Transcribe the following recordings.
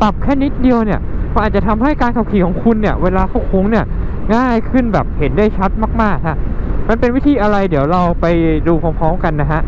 ปรับแค่นิดเดียวเนี่ยมันอาจจะทำให้การขับขี่ของคุณเนี่ย เวลาเข้าโค้งเนี่ยง่ายขึ้นแบบเห็นได้ชัดมากๆฮะมันเป็นวิธีอะไรเดี๋ยวเราไปดูพร้อมๆกันนะฮะ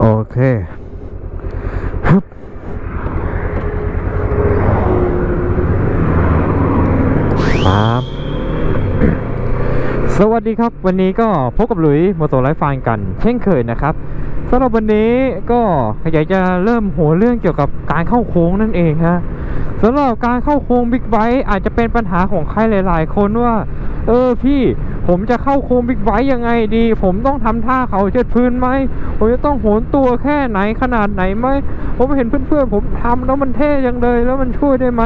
โอเคฮึบครับสวัสดีครับ วันนี้ก็พบกับหลุยมอเตอร์ไลฟ์ฟานกัน เช่นเคยนะครับ สำหรับวันนี้ก็อยากจะเริ่มหัวเรื่องเกี่ยวกับการเข้าโค้งนั่นเองฮะสำหรับการเข้าโค้งบิ๊กไบค์อาจจะเป็นปัญหาของใครหลาย ๆ คนว่า เออพี่ผมจะเข้าโค้งบิ๊กไบค์ยังไงดี ผมต้องทำท่าเขาเชิดพื้นไหมผมจะต้องโหนตัวแค่ไหนขนาดไหนไหมผมเห็นเพื่อนๆผมทำแล้วมันเท่ยังเลย แล้วมันช่วยได้ไหม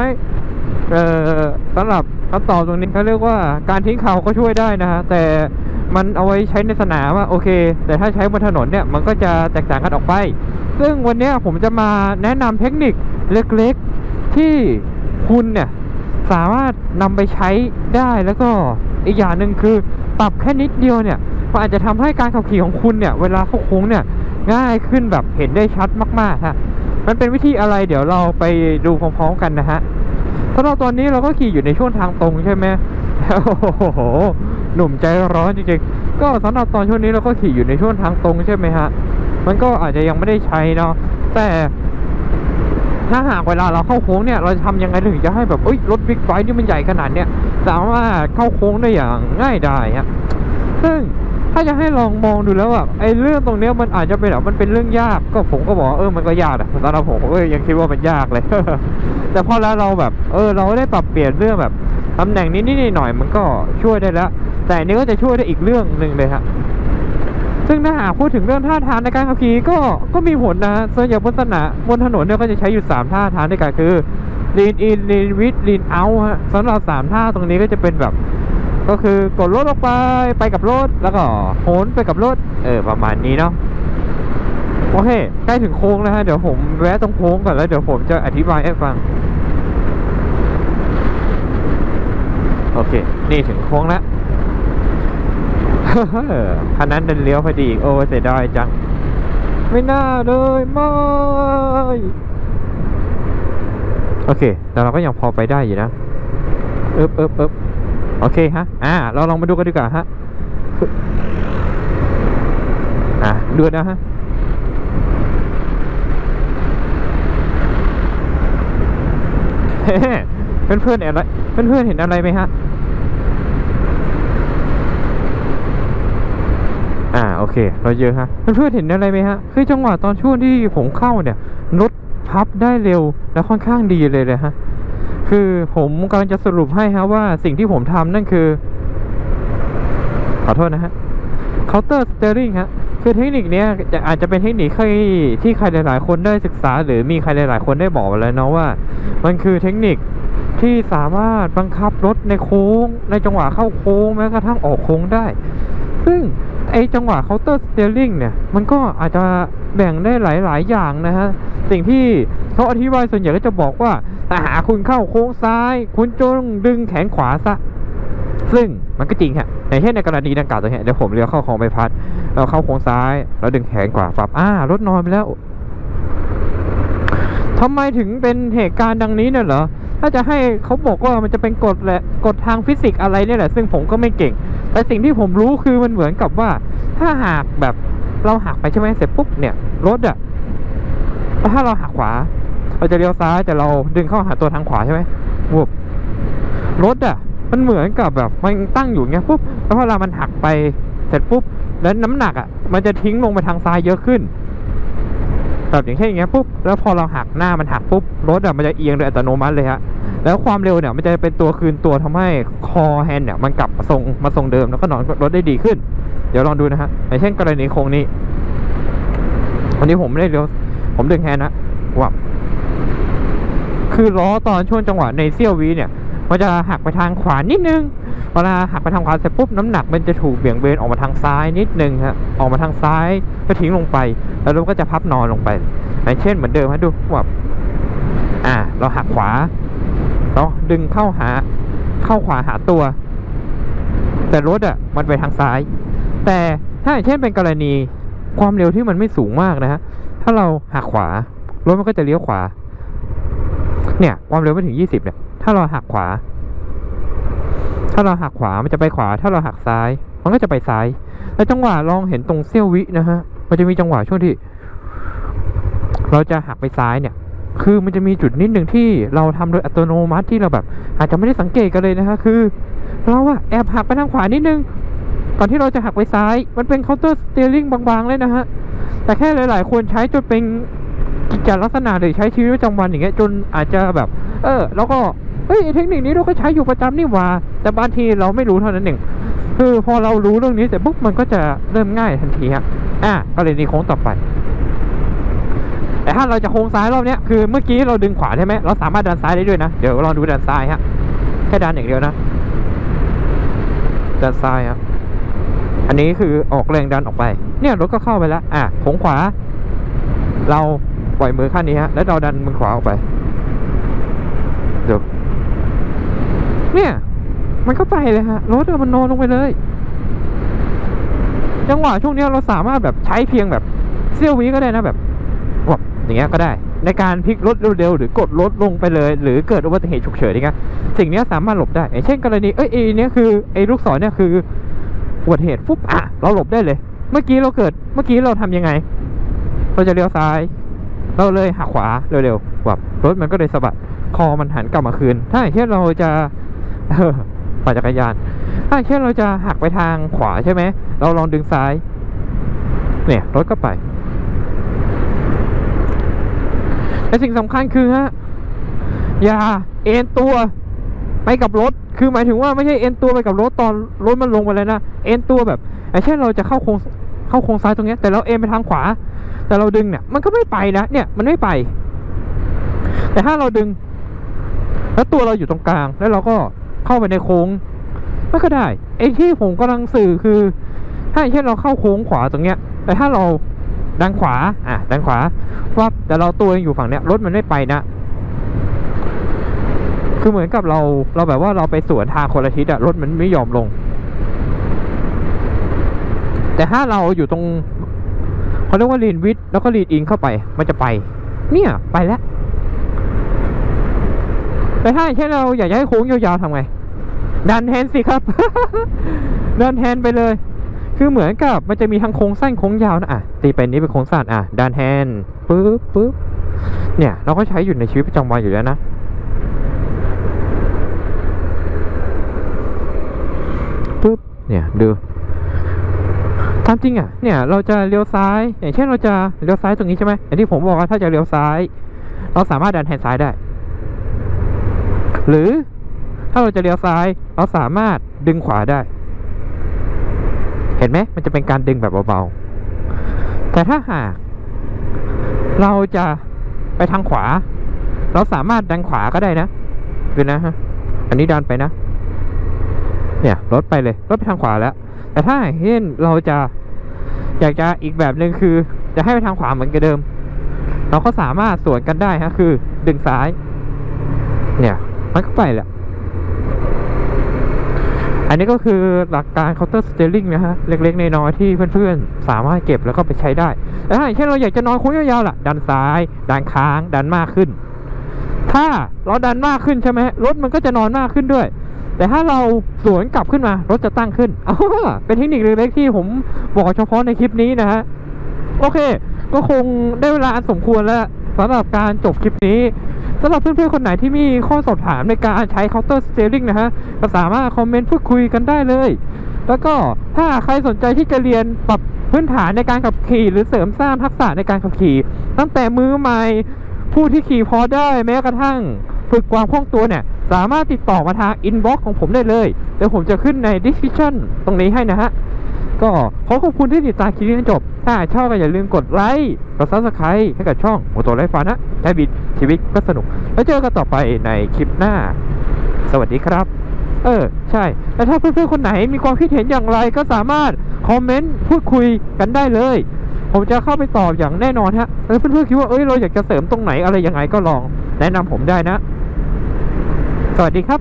เออสำหรับคำตอบตรงนี้เขาเรียกว่าการทิ้งเขาก็ช่วยได้นะฮะแต่ มันเอาไว้ใช้ในสนามว่าโอเค แต่ถ้าใช้บนถนนเนี่ยมันก็จะแตกต่างกันออกไป ซึ่งวันนี้ผมจะมาแนะนำเทคนิคเล็กๆที่คุณเนี่ยสามารถนำไปใช้ได้แล้วก็อีกอย่างหนึ่งคือปรับแค่นิดเดียวเนี่ยมันอาจจะทำให้การขับขี่ของคุณเนี่ย เวลาเข้าโค้งเนี่ยง่ายขึ้นแบบเห็นได้ชัดมากๆฮะมันเป็นวิธีอะไรเดี๋ยวเราไปดูพร้อมๆกันนะฮะสำหรับตอนนี้เราก็ขี่อยู่ในช่วงทางตรงใช่ไหมโอ้โห หนุ่มใจร้อนจริงๆ ก็สำหรับตอนช่วงนี้เราก็ขี่อยู่ในช่วงทางตรงใช่ไหมฮะ มันก็อาจจะยังไม่ได้ใช้เนาะ แต่ถ้าหากเวลาเราเข้าโค้งเนี่ย เราจะทำยังไงถึงจะให้แบบเอ้ยรถบิ๊กไบค์ที่มันใหญ่ขนาดเนี้ยสามารถเข้าโค้งได้อย่างง่ายได้ฮะ ซึ่งถ้าจะให้ลองมองดูแล้วแบบไอ้เรื่องตรงเนี้ยมันอาจจะเป็นแบบมันเป็นเรื่องยาก ก็ผมก็บอกเออมันก็ยากอะสำหรับผมผมก็ยังคิดว่ามันยากเลย แต่พอแล้วเราแบบ เออ เราได้ปรับเปลี่ยนเรื่องแบบ ตำแหน่งนี้นิดหน่อยมันก็ช่วยได้แล้ว แต่นี้ก็จะช่วยได้อีกเรื่องหนึ่งเลยฮะซึ่งถ้าหากพูดถึงเรื่องท่าทางในการขับขี่ก็ก็มีผลนะส่วนใหญ่บนสนามบนถนนเนี่ยก็จะใช้อยู่สามท่าทางด้วยกันคือ lean in lean with lean out ฮะสำหรับสามท่าตรงนี้ก็จะเป็นแบบ ก็คือกดรถออกไปไปกับรถแล้วก็โหนไปกับรถ เออประมาณนี้เนาะโอเคใกล้ถึงโค้งแล้วฮะเดี๋ยวผมแวะตรงโค้งก่อนแล้วเดี๋ยวผมจะอธิบายให้ฟัง โอเค นี่ถึงโค้งแล้วคันนั้นเดินเลี้ยวพอดีอีกโอ้เสียดายจัง ไม่น่าเลยไม่โอเค แต่เราก็ยังพอไปได้อยู่นะเอ๊บเอ๊บเอ๊บโอเคฮะ อ่า เราลองมาดูกันดีกว่าฮะ อะดูนะฮะเฮ้เพื่อนเพื่อนๆเห็นอะไร เพื่อนเพื่อนๆเห็นอะไรไหมฮะ อ่าโอเค เราเยอะฮะ เพื่อนๆเห็นอะไรไหมฮะ คือจังหวะตอนช่วงที่ผมเข้าเนี่ยรถพับได้เร็วและค่อนข้างดีเลยเลยฮะ คือผมกำลังจะสรุปให้ฮะว่าสิ่งที่ผมทำนั่นคือ ขอโทษนะฮะ counter steering ฮะคือเทคนิคนี้จะอาจจะเป็นเทคนิคที่ที่ใครหลาย ๆ คนได้ศึกษา หรือมีใครหลาย ๆ คนได้บอกแล้วเนาะว่า มันคือเทคนิค ที่สามารถบังคับรถในโค้ง ในจังหวะเข้าโค้งแม้กระทั่งออกโค้งได้ ซึ่งไอจังหวะ counter steering เนี่ย มันก็อาจจะแบ่งได้หลาย ๆ อย่างนะฮะ สิ่งที่เขาอธิบายส่วนใหญ่ก็จะบอกว่าถ้าหาคุณเข้าโค้งซ้าย คุณจงดึงแขนขวาซะ ซึ่งมันก็จริงฮะอย่างเช่นในกรณีดังกล่าวตัวเนี้เดี๋ยวผมเลี้ยวเข้าคลองใบพัด เราเข้าโค้งซ้ายแล้วดึงแขนขวาปรับอ่ารถนอนไปแล้วทำไมถึงเป็นเหตุการณ์ดังนี้เนี่ยเหรอ ถ้าจะให้เขาบอกว่ามันจะเป็นกฎแหละกฎทางฟิสิกส์อะไรเนี่ยแหละ ซึ่งผมก็ไม่เก่ง แต่สิ่งที่ผมรู้คือมันเหมือนกับว่า ถ้าหากแบบเราหักไปใช่ไหมเสร็จปุ๊บเนี่ยรถอะถ้าเราหักขวา เราจะเลี้ยวซ้ายแต่เราดึงเข้าหาตัวทางขวาใช่ไหมวุบรถอะมันเหมือนกับแบบมันตั้งอยู่เงี้ยปุ๊บแล้วพอเรามันหักไปเสร็จปุ๊บแล้วน้ำหนักอะมันจะทิ้งลงไปทางซ้ายเยอะขึ้นแบบอย่างเช่นอย่างเงี้ยปุ๊บแล้วพอเราหักหน้ามันหักปุ๊บรถอะมันจะเอียงโดยอัตโนมัติเลยฮะ แล้วความเร็วเนี่ยมันจะเป็นตัวคืนตัวทำให้คอแฮนด์เนี่ยมันกลับมาทรงมาทรงเดิมแล้วก็นอนรถได้ดีขึ้น เดี๋ยวลองดูนะฮะอย่างเช่นกรณีโค้งนี้วันนี้ผมไม่ได้เลี้ยวผมดึงแฮนด์นะวับคือล้อตอนช่วงจังหวะในเซี่ยววิเนี่ยมันจะหักไปทางขวานิดนึงเวลาหักไปทางขวาเสร็จปุ๊บน้ำหนักมันจะถูกเบี่ยงเบนออกมาทางซ้ายนิดนึงฮะออกมาทางซ้ายก็ทิ้งลงไป แล้วรถก็จะพับนอนลงไปอย่างเช่นเหมือนเดิมฮะดูว่าอ่า เราหักขวา เราดึงเข้าหาเข้าขวาหาตัว แต่รถอะมันไปทางซ้าย แต่ถ้าอย่างเช่นเป็นกรณีความเร็วที่มันไม่สูงมากนะฮะถ้าเราหักขวารถมันก็จะเลี้ยวขวา เนี่ย ความเร็วไม่ถึงยี่สิบเนี่ย ถ้าเราหักขวา ถ้าเราหักขวามันจะไปขวา ถ้าเราหักซ้าย มันก็จะไปซ้าย แล้วจังหวะลองเห็นตรงเสี้ยววินะฮะมันจะมีจังหวะช่วงที่ เราจะหักไปซ้ายเนี่ย คือมันจะมีจุดนิดหนึ่งที่เราทำโดยอัตโนมัติที่เราแบบ อาจจะไม่ได้สังเกตกันเลยนะฮะคือ เราอะแอบหักไปทางขวานิดนึงก่อนที่เราจะหักไปซ้าย มันเป็นเคาน์เตอร์สเตียริงบางๆเลยนะฮะแต่แค่หลาย ๆ คนใช้จนเป็นกิจลักษณะหรือใช้ชีวิตประจำวันอย่างเงี้ยจนอาจจะแบบ เออ แล้วก็เฮ้ยเทคนิคนี้เราก็ใช้อยู่ประจำนี่หว่า แต่บางทีเราไม่รู้เท่านั้นเองคือพอเรารู้เรื่องนี้เสร็จปุ๊บมันก็จะเริ่มง่ายทันทีฮะอะก็เลยนี่โค้งต่อไป ถ้าเราจะโค้งซ้ายรอบนี้คือเมื่อกี้เราดึงขวาใช่ไหมเราสามารถดันซ้ายได้ด้วยนะ เดี๋ยวลองดูดันซ้ายฮะแค่ดันอย่างเดียวนะดันซ้ายครับอันนี้คือออกแรงดันออกไป เนี่ยรถก็เข้าไปแล้ว อะโค้งขวา เราปล่อยมือข้างนี้ฮะ แล้วเราดันมือขวาออกไปเดี๋ยวเนี่ย มันก็ไปเลยฮะรถอะมันนอนลงไปเลยจังหวะช่วงนี้เราสามารถแบบใช้เพียงแบบเสี้ยววิก็ได้นะแบบ อย่างเงี้ยก็ได้ ในการพลิกรถเร็วๆหรือกดรถลงไปเลย หรือเกิดอุบัติเหตุฉุกเฉินอย่างเงี้ยสิ่งนี้สามารถหลบได้เช่นกรณีเอ้ยไอ้เนี้ยคือไอ้ลูกศรเนี่ยคืออุบัติเหตุฟุ๊บอะเราหลบได้เลย เมื่อกี้เราเกิดเมื่อกี้เราทำยังไง เราจะเลี้ยวซ้าย เราเลยหักขวาเร็วๆแบบรถมันก็เลยสะบัดคอมันหันกลับมาคืน ถ้าอย่างเช่นเราจะปั่นจักรยาน ถ้าอย่างเช่นเราจะหักไปทางขวาใช่ไหม เราลองดึงซ้าย เนี่ยรถก็ไป แต่สิ่งสำคัญคือฮะอย่าเอ็นตัวไปกับรถ คือหมายถึงว่าไม่ใช่เอ็นตัวไปกับรถตอนรถมันลงไปเลยนะ เอ็นตัวแบบอย่างเช่นเราจะเข้าโค้งเข้าโค้งซ้ายตรงเนี้ยแต่เราเอ็นไปทางขวา แต่เราดึงเนี่ย มันก็ไม่ไปนะเนี่ยมันไม่ไป แต่ถ้าเราดึง แล้วตัวเราอยู่ตรงกลาง แล้วเราก็เข้าไปในโค้งมันก็ได้ไอ้ที่ผมกำลังสื่อคือ ถ้าอเช่นเราเข้าโค้งขวาตรงเนี้ย แต่ถ้าเรา ดันขวา อะดันขวาวับแต่เราตัวยังอยู่ฝั่งเนี้ยรถมันไม่ไปนะ คือเหมือนกับเรา เราแบบว่าเราไปสวนทางคนละทิศอะรถมันไม่ยอมลง แต่ถ้าเราอยู่ตรงเขาเรียกว่าลีนวิดแล้วก็ลีนอินเข้าไป มันจะไป เนี่ย ไปแล้ว แต่ถ้าอย่างเช่นเราอยากจะให้โค้งยาวๆทำไง ดันแฮนด์สิครับ ดันแฮนด์ไปเลย คือเหมือนกับมันจะมีทั้งโค้งสั้นโค้งยาวนะอะตีไปนี้เป็นโค้งสั้นอะดันแฮนด์ปึ๊บปึ๊บเนี่ยเราก็ใช้อยู่ในชีวิตประจำวันอยู่แล้วนะปึ๊บเนี่ยดูตามจริงอะเนี่ยเราจะเลี้ยวซ้าย อย่างเช่นเราจะเลี้ยวซ้ายตรงนี้ใช่ไหมอย่างที่ผมบอกว่าถ้าจะเลี้ยวซ้าย เราสามารถดันแฮนด์ซ้ายได้ หรือถ้าเราจะเลี้ยวซ้าย เราสามารถดึงขวาได้ ห็นไหมมันจะเป็นการดึงแบบเบาๆ แต่ถ้าหากเราจะไปทางขวา เราสามารถดันขวาก็ได้นะดูนะฮะ อันนี้ดันไปนะ เนี่ยรถไปเลยรถไปทางขวาแล้ว แต่ถ้าเห็นเราจะอยากจะอีกแบบหนึ่งคือ จะให้ไปทางขวาเหมือนกับเดิม เราก็สามารถสวนกันได้ฮะคือ ดึงซ้าย เนี่ย มันก็ไปแหละ อันนี้ก็คือหลักการ counter steering นะฮะ เล็กๆน้อยๆที่เพื่อนๆ สามารถเก็บแล้วก็ไปใช้ได้แต่ถ้าอย่างเช่นเราอยากจะนอนโค้งยาวๆล่ะ ดันซ้าย ดันค้าง ดันมากขึ้น ถ้าเราดันมากขึ้นใช่ไหมรถมันก็จะนอนมากขึ้นด้วย แต่ถ้าเราสวนกลับขึ้นมา รถจะตั้งขึ้นอ๋อเป็นเทคนิคเล็กๆที่ผมบอกเฉพาะในคลิปนี้นะฮะ โอเค ก็คงได้เวลาอันสมควรแล้วสำหรับการจบคลิปนี้ สำหรับเพื่อนๆคนไหนที่มีข้อสอบถามในการใช้ counter steering นะฮะก็สามารถคอมเมนต์พูดคุยกันได้เลย แล้วก็ถ้าใครสนใจที่จะเรียนปรับพื้นฐานในการขับขี่หรือเสริมสร้างทักษะในการขับขี่ ตั้งแต่มือใหม่ผู้ที่ขี่พอได้แม้กระทั่งฝึกความคล่องตัวเนี่ย สามารถติดต่อมาทางอินบ็อกซ์ของผมได้เลยเดี๋ยวผมจะขึ้นใน description ตรงนี้ให้นะฮะ ก็ขอขอบคุณที่ติดตามคลิปนี้จนจบ ถ้าชอบก็อย่าลืมกดไลค์กด subscribe ให้กับช่องโมโตไลฟ์ฟันนะแค่บิดชีวิตก็สนุก แล้วเจอกันต่อไปในคลิปหน้า สวัสดีครับ เออ ใช่ แล้วถ้าเพื่อนๆคนไหนมีความคิดเห็นอย่างไรก็สามารถคอมเมนต์พูดคุยกันได้เลย ผมจะเข้าไปตอบอย่างแน่นอนฮะเออเพื่อนๆคิดว่าเอ้ยเราอยากจะเสริมตรงไหนอะไรยังไงก็ลอง แนะนำผมได้นะ สวัสดีครับ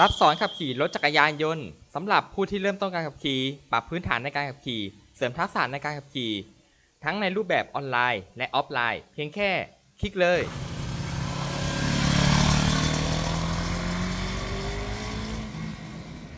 รับสอนขับขี่รถจักรยานยนต์ สำหรับผู้ที่เริ่มต้นการขับขี่ปรับพื้นฐานในการขับขี่ เสริมทักษะในการขับขี่ ทั้งในรูปแบบออนไลน์และออฟไลน์ เพียงแค่ คลิกเลย